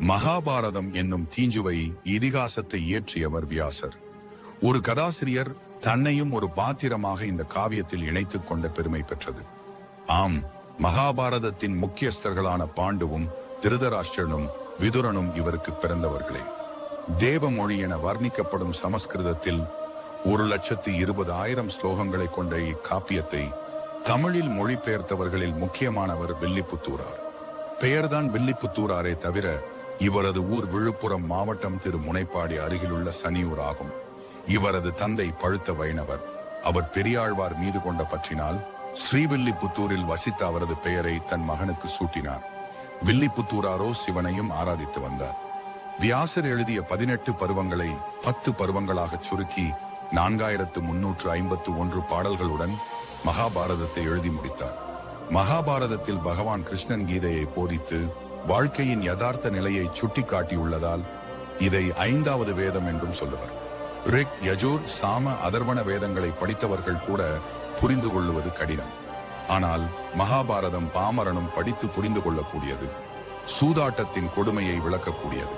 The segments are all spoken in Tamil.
மகாபாரதம் என்னும் தீஞ்சுவை இதிகாசத்தை இயற்றியவர் வியாசர். ஒரு கதாசிரியர் தன்னையும் ஒரு பாத்திரமாக இந்த காவியத்தில் இணைத்துக் கொண்ட பெருமை பெற்றது. ஆம் மகாபாரதத்தின் முக்கியஸ்தர்களான பாண்டுவும் திருதராஷ்டிரனும் விதுரனும் இவருக்கு பிறந்தவர்களே. தேவமொழி என வர்ணிக்கப்படும் சமஸ்கிருதத்தில் ஒரு லட்சத்து இருபது ஆயிரம் ஸ்லோகங்களை கொண்ட இக்காப்பியத்தை தமிழில் மொழிபெயர்த்தவர்களில் முக்கியமானவர் வில்லிபுத்தூரார். பெயர்தான் வில்லிபுத்தூராரே தவிர இவரது ஊர் விழுப்புரம் மாவட்டம் திரு முனைப்பாடி அருகிலுள்ள சனியூர் ஆகும். இவரது தந்தை பழுத்த வைணவர். அவர் பெரியாழ்வார் மீது கொண்ட பற்றினால் ஸ்ரீவில்லிபுத்தூரில் வசித்த அவரது பெயரை தன் மகனுக்கு சூட்டினார். வில்லிபுத்தூராரோ சிவனையும் ஆராதித்து வந்தார். வியாசர் எழுதிய பதினெட்டு பருவங்களை பத்து பருவங்களாக சுருக்கி நான்காயிரத்து முன்னூற்று ஐம்பத்து ஒன்று பாடல்களுடன் மகாபாரதத்தை எழுதி முடித்தார். மகாபாரதத்தில் பகவான் கிருஷ்ணன் கீதையை போதித்து வாழ்க்கையின் யதார்த்த நிலையை சுட்டிக்காட்டியுள்ளதால் இதை ஐந்தாவது வேதம் என்றும் சொல்லுவர். ரிக் யஜூர் சாம அதர்வண வேதங்களை படித்தவர்கள் கூட புரிந்து கொள்ளுவது கடினம். ஆனால் மகாபாரதம் பாமரனும் படித்து புரிந்து கொள்ளக்கூடியது. சூதாட்டத்தின் கொடுமையை விளக்கக்கூடியது.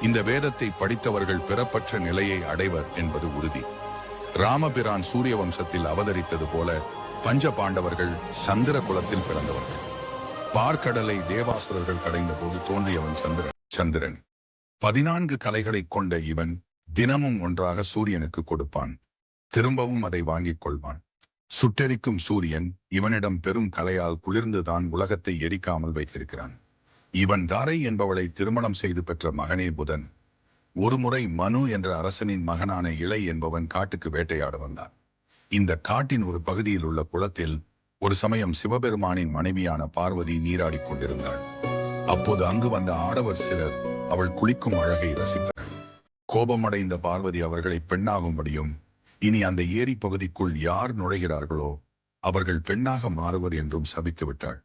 இந்த வேதத்தை படித்தவர்கள் பிறப்பற்ற நிலையை அடைவர் என்பது உறுதி. ராமபிரான் சூரிய வம்சத்தில் அவதரித்தது போல பஞ்ச பாண்டவர்கள் சந்திர குலத்தில் பிறந்தவர்கள். பார்க்கடலை தேவாசுரர்கள் கடைந்த போது தோன்றியவன் சந்திரன் சந்திரன். பதினான்கு கலைகளைக் கொண்ட இவன் தினமும் ஒன்றாக சூரியனுக்கு கொடுப்பான். திரும்பவும் அதை வாங்கிக் கொள்வான். சுட்டெரிக்கும் சூரியன் இவனிடம் பெரும் கலையால் குளிர்ந்துதான் உலகத்தை எரிக்காமல் வைத்திருக்கிறான். இவன் தாரை என்பவளை திருமணம் செய்து பெற்ற மகனே புதன். ஒருமுறை மனு என்ற அரசனின் மகனான இளை என்பவன் காட்டுக்கு வேட்டையாட வந்தான். இந்த காட்டின் ஒரு பகுதியில் உள்ள குளத்தில் ஒரு சமயம் சிவபெருமானின் மனைவியான பார்வதி நீராடி கொண்டிருந்தாள். அப்போது அங்கு வந்த ஆடவர் சிலர் அவள் குளிக்கும் அழகை ரசித்தனர். கோபமடைந்த பார்வதி அவர்களை பெண்ணாகும்படியும் இனி அந்த ஏரி பகுதிக்குள் யார் நுழைகிறார்களோ அவர்கள் பெண்ணாக மாறுவர் என்றும் சபித்து விட்டாள்.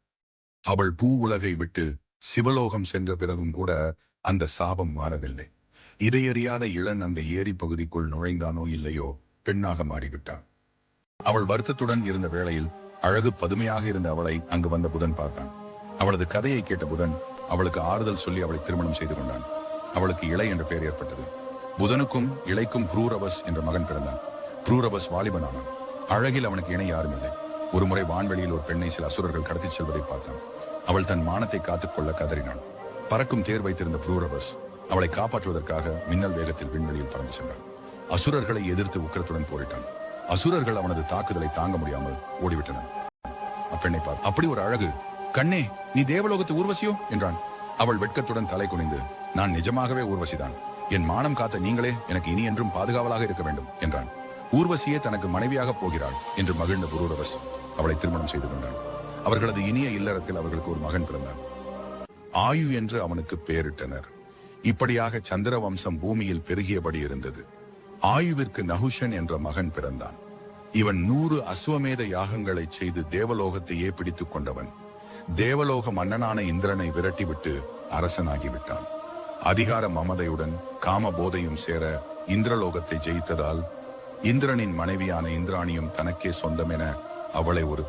அவள் பூ உலகை விட்டு சிவலோகம் சென்ற பிறகும் கூட அந்த சாபம் மாறவில்லை. இதையறியாத இளன் அந்த ஏரி பகுதிக்குள் நுழைந்தானோ இல்லையோ பெண்ணாக மாறிவிட்டான் அவள் வருத்தத்துடன் இருந்த வேளையில் அழகு பதுமையாக இருந்த அவளை அங்கு வந்த புதன் பார்த்தான். அவளது கதையை கேட்ட புதன் அவளுக்கு ஆறுதல் சொல்லி அவளை திருமணம் செய்து கொண்டான். அவளுக்கு இளை என்ற பெயர் ஏற்பட்டது. புதனுக்கும் இளைக்கும் புரூரவஸ் என்ற மகன் பிறந்தான். புரூரவஸ் வாலிபனானான். அழகில் அவனுக்கு இணை யாரும் இல்லை. ஒருமுறை வான்வெளியில் ஒரு பெண்ணை சில அசுரர்கள் கடத்திச் செல்வதை பார்த்தான். அவள் தன் மானத்தை காத்துக்கொள்ள கதறினாள். பறக்கும் தேர் வைத்திருந்த புரூரவஸ் அவளை காப்பாற்றுவதற்காக மின்னல் வேகத்தில் விண்வெளியில் பறந்து சென்றான். அசுரர்களை எதிர்த்து உக்கிரத்துடன் போரிட்டான். அசுரர்கள் அவனது தாக்குதலை தாங்க முடியாமல் ஓடிவிட்டனர். அப்பெண்ணை பார் அப்படி ஒரு அழகு. கண்ணே நீ தேவலோகத்து ஊர்வசியோ? என்றான். அவள் வெட்கத்துடன் தலை குனிந்து நான் நிஜமாகவே ஊர்வசிதான். என் மானம் காத்த நீங்களே எனக்கு இனி என்றும் பாதுகாவலாக இருக்க வேண்டும் என்றான். ஊர்வசியே தனக்கு மனைவியாக போகிறாள் என்று மகிழ்ந்த புரூரவஸ் அவளை திருமணம் செய்து கொண்டான் அவர்களது இனிய இல்லறத்தில் அவர்களுக்கு ஒரு மகன் பிறந்தான் ஆயு என்று அவனுக்கு பெயரிட்டனர் இப்படியாக சந்திர வம்சம் பூமியில் பெருகியபடி இருந்தது. ஆயுவிற்கு நகுஷன் என்ற மகன் பிறந்தான். இவன் நூறு அஸ்வமேத யாகங்களை செய்து தேவலோகத்தையே பிடித்துக் கொண்டவன். தேவலோக மன்னனான இந்திரனை விரட்டிவிட்டு அரசனாகிவிட்டான். அதிகார மமதையுடன் காம போதையும் சேர இந்திரலோகத்தை ஜெயித்ததால் இந்திரனின் மனைவியான இந்திராணியும் தனக்கே சொந்தமென அவளை ஒரு